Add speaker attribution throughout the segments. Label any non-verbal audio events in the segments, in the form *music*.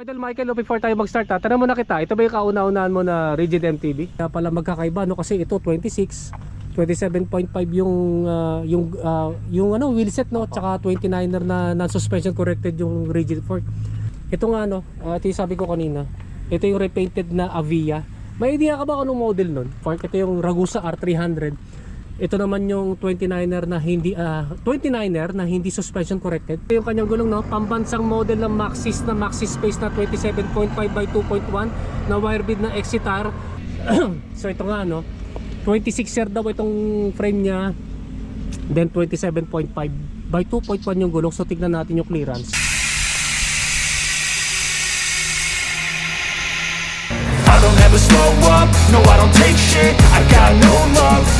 Speaker 1: Idol Michael, oh, before tayo mag-start ha, tanong muna kita, ito ba yung kauna-unahan mo na rigid MTB? Kaya pala magkakaiba no kasi ito 26, 27.5 yung ah, yung ah, yung ano wheelset no, tsaka 29er na non-suspension corrected yung rigid fork. Ito nga no, ah, ito yung sabi ko kanina. Ito yung repainted na Avia. May idea ka ba kung anong model nun? Fork ito yung Ragusa R300. Ito naman yung 29er na hindi ah, 29er na hindi suspension corrected. Yung kanyang gulong no, pambansang model ng Maxis na Maxis Space na 27.5 by 2.1 na wire bead na Exitar. *clears throat* so ito nga no, 26er daw itong frame niya. Then 27.5 by 2.1 yung gulong. So tignan natin yung clearance.
Speaker 2: I don't ever slow up, no I don't take shit I got no love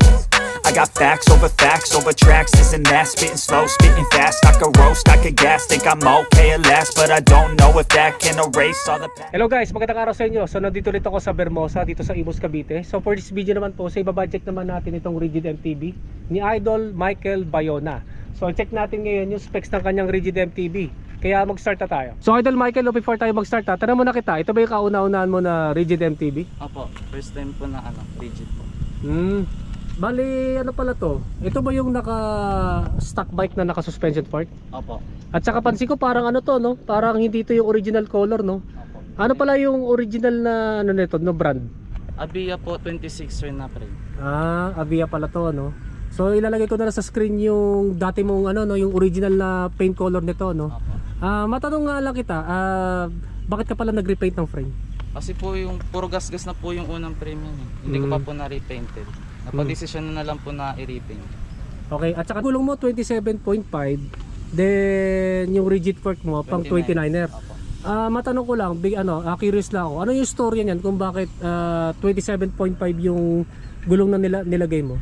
Speaker 2: I got facts over facts over tracks, this and that Spitting slow, spitting fast, I could roast, I could gas Think I'm okay at last, but I don't know if that can erase all the past
Speaker 1: Hello guys, magandang araw sa inyo. So nandito ulit ako sa Bermosa, dito sa Imus Cavite. So for this video naman po, sa ibabudget naman natin itong Rigid MTB ni Idol Michael Bayona. So check natin ngayon yung specs ng kanyang Rigid MTB. Kaya mag-start na tayo. So Idol Michael, before tayo mag-start ha, tanong muna kita, ito ba yung kauna-unahan mo na Rigid MTB?
Speaker 3: Opo, first time po na ano, rigid po.
Speaker 1: Hmm. Bali, ano pala to? Ito ba yung naka stock bike na naka suspension fork?
Speaker 3: Opo,
Speaker 1: At saka pansin ko parang ano to no? Parang hindi to yung original color no?
Speaker 3: opo.
Speaker 1: Ano pala yung original na ano nito, no brand?
Speaker 3: Abia po 26 rin na frame.
Speaker 1: Ah, Avia pala to, no? So ilalagay ko na lang sa screen yung dati mong ano no, yung original na paint color nito, no?
Speaker 3: Opo.
Speaker 1: Ah, matanong nga lang kita, ah, bakit ka pala nag-repaint ng frame?
Speaker 3: Kasi po yung puro gas-gas na po yung unang frame yan eh. Hindi ko
Speaker 1: Mm.
Speaker 3: pa po na-repainted. Napag-desisyon na lang po na i-repaint.
Speaker 1: Okay, at saka gulong mo 27.5, then yung rigid fork mo pang 29er.
Speaker 3: Opo.
Speaker 1: Ah, matanong ko lang, big ano, ah, curious lang ako. Ano yung story niyan kung bakit ah, 27.5 yung gulong na nila nilagay mo?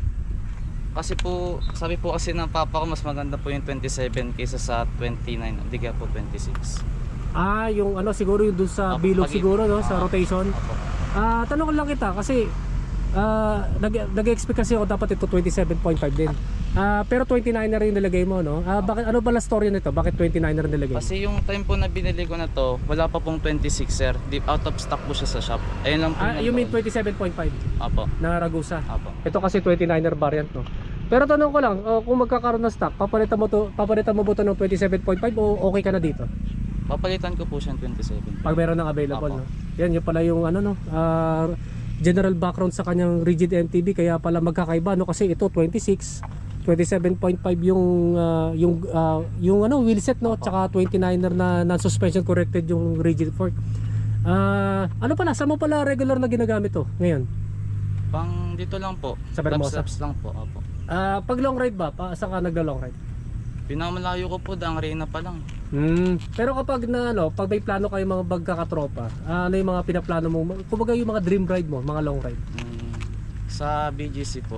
Speaker 3: Kasi po, sabi po kasi ng papa ko mas maganda po yung 27 kaysa sa 29. Hindi kaya po 26.
Speaker 1: Ah, yung ano siguro yung dun sa
Speaker 3: Opo,
Speaker 1: bilog
Speaker 3: pag-
Speaker 1: siguro no, sa
Speaker 3: Ah,
Speaker 1: rotation.
Speaker 3: Opo.
Speaker 1: Ah, tanong ko lang kita kasi nag nag-expect kasi ako dapat ito 27.5 din. Ah, pero 29er yung nilagay mo, no? Ah, bakit ano pala story nito? Bakit 29er nilagay? mo?
Speaker 3: Kasi yung time po na binili ko na to, wala pa pong 26 sir. Di, out of stock po siya sa shop. Ayun lang po
Speaker 1: Ah, you
Speaker 3: yung
Speaker 1: mean
Speaker 3: taon.
Speaker 1: 27.5
Speaker 3: Opo.
Speaker 1: na Ragusa.
Speaker 3: Opo.
Speaker 1: Ito kasi 29er variant, no? Pero tanong ko lang, oh, kung magkakaroon ng stock, papalitan mo to, papalitan mo ba ng 27.5 o okay ka na dito?
Speaker 3: Papalitan ko po siya ng 27.
Speaker 1: Pag meron ng available,
Speaker 3: Apo.
Speaker 1: no? Yan, yun pala yung ano, no? ah, general background sa kanyang rigid MTB kaya pala magkakaiba, no? Kasi ito 26, 27.5 yung ah, yung ah, yung ano wheelset no tsaka 29er na non-suspension corrected yung rigid fork. Ah, ano pala saan mo pala regular na ginagamit to ngayon?
Speaker 3: Pang dito lang po.
Speaker 1: Sa Bermosa?
Speaker 3: Lang po. Opo.
Speaker 1: Ah, pag long ride ba, pa, saan ka naglo-long ride?
Speaker 3: Pinamalayo ko po, dang arena pa lang.
Speaker 1: Hmm. Pero kapag na ano, pag may plano kayo mga magkakatropa, ah, ano yung mga pinaplano mo? Kumbaga yung mga dream ride mo, mga long ride.
Speaker 3: Mm, sa BGC po.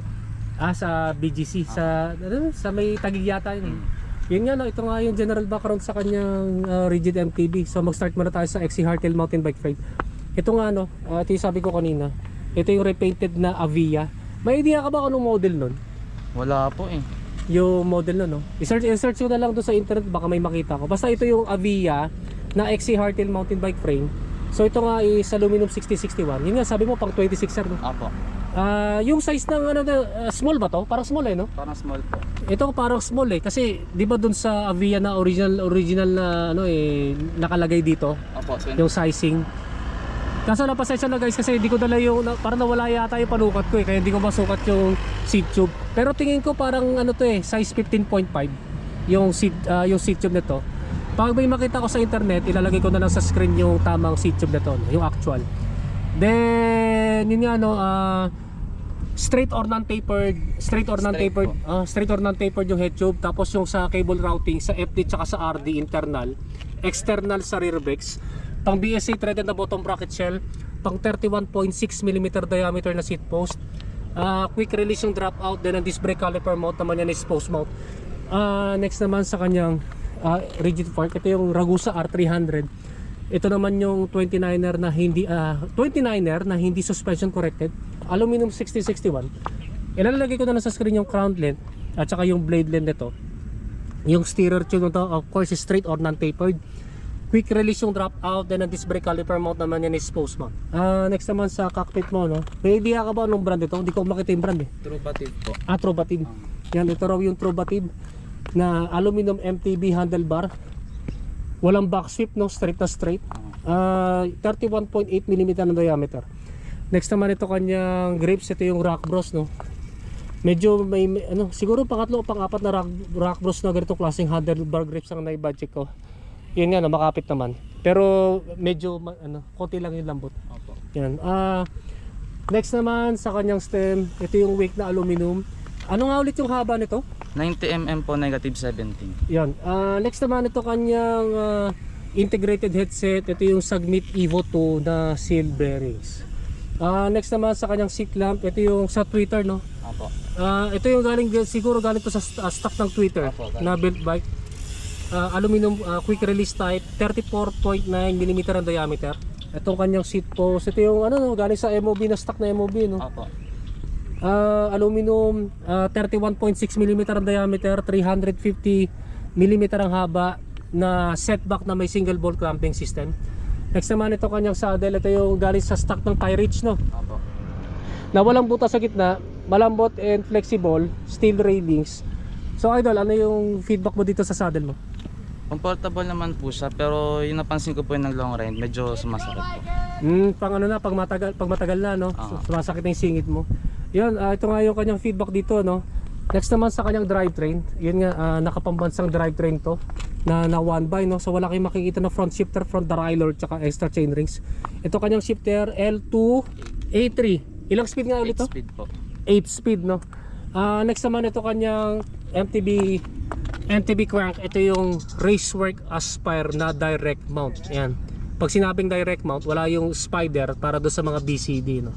Speaker 1: Ah, sa BGC, sa ano, sa may tagig yata yun. eh.
Speaker 3: Mm.
Speaker 1: Yun nga no, ito nga yung general background sa kanyang ah, rigid MTB. So mag-start muna tayo sa XC Hardtail Mountain Bike Frame. Ito nga no, ah, ito yung sabi ko kanina. Ito yung repainted na Avia. May idea ka ba kung anong model nun?
Speaker 3: Wala po eh.
Speaker 1: Yung model nun no. I-search, i-search ko na lang doon sa internet baka may makita ko. Basta ito yung Avia na XC Hardtail Mountain Bike Frame. So ito nga is aluminum 6061. Yun nga sabi mo pang 26er no.
Speaker 3: Opo.
Speaker 1: Ah, yung size ng ano ah, small ba to? Parang small eh no?
Speaker 3: Parang small po.
Speaker 1: Ito parang small eh kasi 'di ba dun sa Avia na original original na ano eh nakalagay dito
Speaker 3: Opo, 20.
Speaker 1: yung sizing. Kaso na pasensya na guys kasi hindi ko dala yung na, parang nawala yata yung panukat ko eh kaya hindi ko masukat yung seat tube. Pero tingin ko parang ano to eh size 15.5 yung seat ah, yung seat tube nito. Pag may makita ko sa internet, ilalagay ko na lang sa screen yung tamang seat tube nito, yung actual. Then yun nga no ah, straight or non-tapered, straight or non-tapered, ah, straight or non-tapered yung head tube tapos yung sa cable routing sa FD tsaka sa RD internal, external sa rear brakes, pang BSA threaded na bottom bracket shell, pang 31.6 mm diameter na seat post. Ah, quick release yung drop out, then ang disc brake caliper mount naman yan is post mount. Ah, next naman sa kanyang ah, rigid fork, ito yung Ragusa R300. Ito naman yung 29er na hindi ah, 29er na hindi suspension corrected. Aluminum 6061. Ilalagay ko na lang sa screen yung crown length at saka yung blade length nito. Yung steerer tune nito of course is straight or non-tapered. Quick release yung drop out then ang disc brake caliper mount naman yan is post mount. Ah, next naman sa cockpit mo no. May idea ka ba anong brand ito? Hindi ko makita yung brand eh.
Speaker 3: True batid po.
Speaker 1: Ah, Trobatib. Yan, ito raw yung Trobatib na aluminum MTB handlebar. Walang back sweep, no? Straight na straight. Ah, 31.8 mm na diameter. Next naman ito kanyang grips, ito yung rock bros, no? Medyo may, may- ano, siguro pangatlo o pang-apat na rock, rock bros na ganitong klaseng handlebar grips ang naibudget ko. Yun nga, no, makapit naman. Pero medyo, ano, konti lang yung lambot.
Speaker 3: Opo.
Speaker 1: Yan. Ah, next naman sa kanyang stem, ito yung wake na aluminum. Ano nga ulit yung haba nito?
Speaker 3: 90mm po, negative 17.
Speaker 1: Yan. Ah, next naman ito kanyang ah, integrated headset. Ito yung Sagmit Evo 2 na seal bearings. Ah, next naman sa kanyang seat lamp, ito yung sa Twitter, no?
Speaker 3: Opo.
Speaker 1: Ah, ito yung galing siguro galing to sa ah, stock ng Twitter
Speaker 3: Apo, galing.
Speaker 1: na built bike. Ah, aluminum ah, quick release type, 34.9 mm ang diameter. Itong kanyang seat post, ito yung ano no, galing sa MOB na stock na MOB no.
Speaker 3: Opo.
Speaker 1: Ah, aluminum, ah, 31.6 mm ang diameter, 350 mm ang haba na setback na may single bolt clamping system. Next naman ito kanyang saddle, ito yung galing sa stock ng Pyrich no.
Speaker 3: Opo.
Speaker 1: Na walang butas sa gitna, malambot and flexible, steel railings. So idol, ano yung feedback mo dito sa saddle mo?
Speaker 3: Comfortable naman po siya, pero yung napansin ko po yung long ride, medyo sumasakit po.
Speaker 1: Hmm, pang ano na, pag matagal, pag matagal na, no?
Speaker 3: Ah.
Speaker 1: Sumasakit na yung singit mo. Yun, ah, ito nga yung kanyang feedback dito, no? Next naman sa kanyang drivetrain, yun nga, ah, nakapambansang drivetrain to na na one by, no? So wala kayong makikita na front shifter, front derailleur, tsaka extra chain rings. Ito kanyang shifter, L2, A3. Ilang speed nga ulit to?
Speaker 3: 8 speed po.
Speaker 1: 8 speed no. Ah, next naman ito kanyang MTB MTB crank. Ito yung Racework Aspire na direct mount. Ayan. Pag sinabing direct mount, wala yung spider para do sa mga BCD no.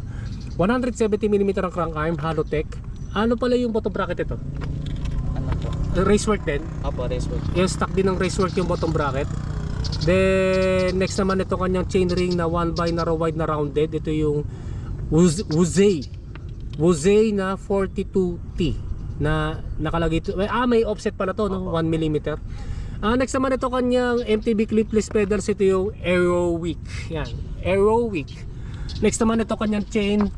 Speaker 1: 170mm ang crank arm, Halotech. Ano pala yung bottom bracket ito?
Speaker 3: Ano po?
Speaker 1: Racework din.
Speaker 3: Opo, race boat.
Speaker 1: Yung stock din ng Racework yung bottom bracket. Then next naman ito kanyang chainring na 1 by narrow wide na rounded. Ito yung Wuz- Wuzay. Wuzay na 42T na nakalagay ito. Ah, may offset pala to, no? 1 mm. Ah, next naman ito kanyang MTB clipless pedals. Ito yung Aerowick. Yan. Aerowick. Next naman ito kanyang chain.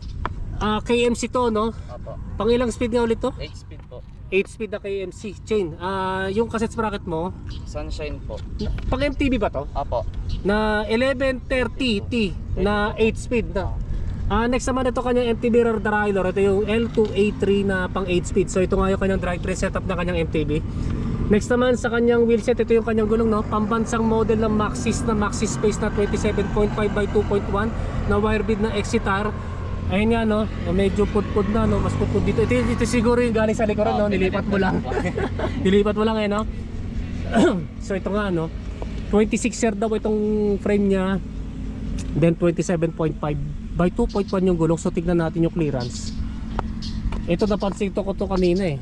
Speaker 1: Ah, KMC to, no?
Speaker 3: Opo.
Speaker 1: Pang ilang speed nga ulit to?
Speaker 3: 8 speed po.
Speaker 1: 8 speed na KMC chain. Ah, yung cassette bracket mo,
Speaker 3: Sunshine po.
Speaker 1: pang MTB ba to?
Speaker 3: Opo.
Speaker 1: Na 1130T na 8 speed na. Ah, next naman ito kanyang MTB rear derailleur. Ito yung L2A3 na pang 8 speed. So ito nga yung kanyang drivetrain setup na kanyang MTB. Next naman sa kanyang wheelset, ito yung kanyang gulong no, pambansang model ng Maxis na Maxis Space na 27.5 by 2.1 na wire bead na Exitar. Ayun nga no, medyo pudpud na no, mas pudpud dito. Ito, ito siguro yung galing sa likuran no, nilipat mo lang. *laughs* nilipat mo lang eh no. *clears throat* so ito nga no, 26er daw itong frame niya. Then 27.5 by 2.1 yung gulong. So tignan natin yung clearance. Ito napansin ko to kanina eh.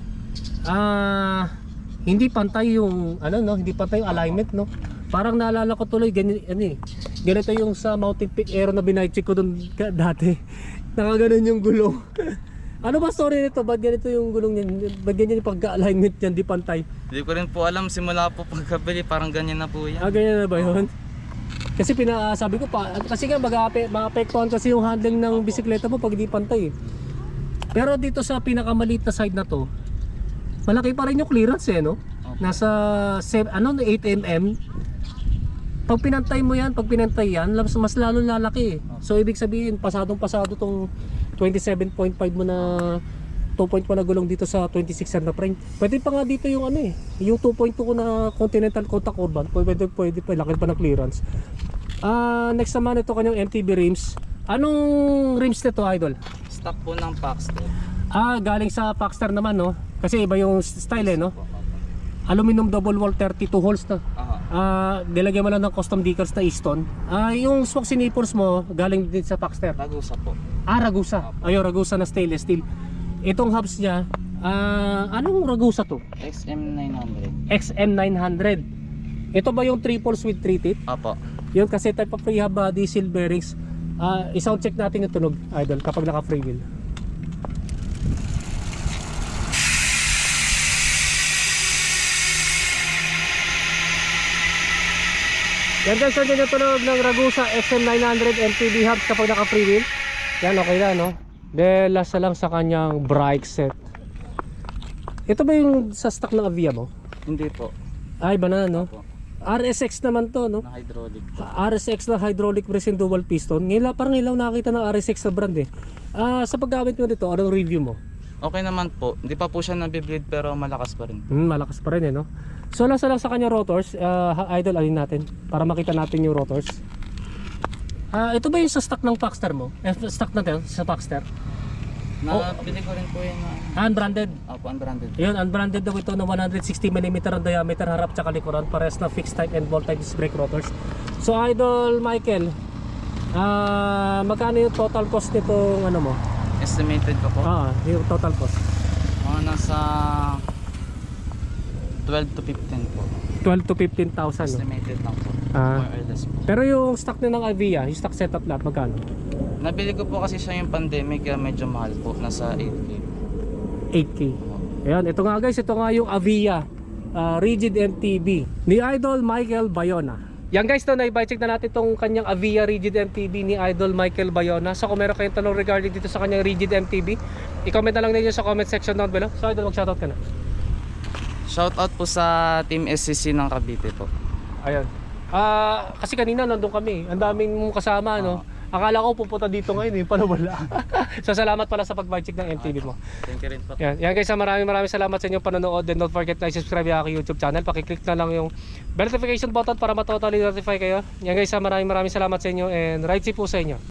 Speaker 1: Ah, hindi pantay yung ano no, hindi pantay yung alignment no. Parang naalala ko tuloy ganito ano eh. Ganito yung sa Mountain Peak Aero na binike ko doon dati. *laughs* Nakaganon yung gulong. *laughs* ano ba story nito? Ba't ganito yung gulong niyan? Ba't ganyan yung pagka-alignment niyan, di pantay?
Speaker 3: Hindi ko rin po alam, simula po pagkabili, parang ganyan na po yan.
Speaker 1: Ah, ganyan na ba yun? Kasi pinasabi ko pa, kasi nga maapektuhan kasi yung handling ng bisikleta mo pag di pantay eh. Pero dito sa pinakamaliit na side na to, malaki pa rin yung clearance eh, no? Nasa se- ano, 8 mm. Pag pinantay mo yan, pag pinantay yan, mas, mas lalo lalaki eh. So ibig sabihin, pasadong pasado tong 27.5 mo na 2.1 na gulong dito sa 26 na frame. Pwede pa nga dito yung ano eh, yung 2.2 ko na Continental Contact Urban. Pwede, pwede pa, laki pa ng clearance. Ah, next naman ito kanyang MTB rims. Anong rims nito, idol?
Speaker 3: Stock po ng Paxton.
Speaker 1: Ah, galing sa Paxstar naman, no? Kasi iba yung style, eh, no? Aluminum double wall 32 holes na.
Speaker 3: Aha.
Speaker 1: Ah, nilagyan mo lang ng custom decals na Easton. Ah, yung smoke sinipons mo galing din sa Paxter.
Speaker 3: Ragusa po.
Speaker 1: Ah, Ragusa. Ayun, Ragusa na stainless steel. Itong hubs niya, ah, anong Ragusa to?
Speaker 3: XM900.
Speaker 1: XM900. Ito ba yung triple with 3 teeth?
Speaker 3: Apo.
Speaker 1: Yun kasi type of rehab uh, diesel bearings. Ah, i-sound check natin yung tunog, idol, kapag naka free wheel. Yan guys, yan yung tunog ng Ragusa XM900 MTB hubs kapag naka free wheel. Yan, okay na, no? Then, last na lang sa kanyang brake set. Ito ba yung sa stock ng Avia mo?
Speaker 3: Hindi po.
Speaker 1: Ay, ba na, no?
Speaker 3: Apo.
Speaker 1: RSX naman to, no?
Speaker 3: Na hydraulic.
Speaker 1: RSX na hydraulic press and dual piston. Ngayon lang- parang ngayon lang nakita ng RSX sa brand eh. Ah, sa paggamit mo nito, anong review mo?
Speaker 3: Okay naman po. Hindi pa po siya nabibleed pero malakas pa rin.
Speaker 1: Hmm, malakas pa rin eh, no? So, lang lang sa kanya rotors, ah, idol, alin natin para makita natin yung rotors. Ah, ito ba yung sa stock ng Paxter mo? Eh, stock natin sa Paxter?
Speaker 3: Nabili ko rin po yun na
Speaker 1: Ah, unbranded.
Speaker 3: Apo, unbranded.
Speaker 1: Yun, unbranded daw ito na 160mm ang diameter harap tsaka likuran pares na fixed type and bolt type disc brake rotors. So Idol Michael, ah magkano yung total cost nito ano mo?
Speaker 3: Estimated ko po.
Speaker 1: Ah, yung total cost.
Speaker 3: Mga nasa 12 to 15 po.
Speaker 1: 12 to 15,000 no?
Speaker 3: Estimated lang po.
Speaker 1: Ah.
Speaker 3: More or less po.
Speaker 1: Pero yung stock na ng Avia, yung stock setup lahat magkano?
Speaker 3: Nabili ko po kasi siya yung pandemic kaya medyo mahal po. Nasa 8K.
Speaker 1: 8K. Ayan, ito nga guys, ito nga yung Avia ah, Rigid MTB ni Idol Michael Bayona. Yan guys, no, na-check na natin itong kanyang Avia Rigid MTB ni Idol Michael Bayona. So kung meron kayong tanong regarding dito sa kanyang Rigid MTB, i-comment na lang ninyo sa comment section down below. So Idol, mag-shoutout ka na.
Speaker 3: Shoutout po sa Team SCC ng Cavite po.
Speaker 1: Ayan. Ah, kasi kanina nandun kami. Ang daming mong kasama, no? Akala ko pupunta dito ngayon, eh, pala wala. *laughs* so salamat pala sa pag-check ng MTB mo.
Speaker 3: Thank you rin po.
Speaker 1: Yan, yan guys, maraming maraming salamat sa inyong panonood. And don't forget to subscribe yung aking YouTube channel. Pakiclick na lang yung bell notification button para matotally notify kayo. Yan guys, maraming maraming salamat sa inyo and right safe po sa inyo.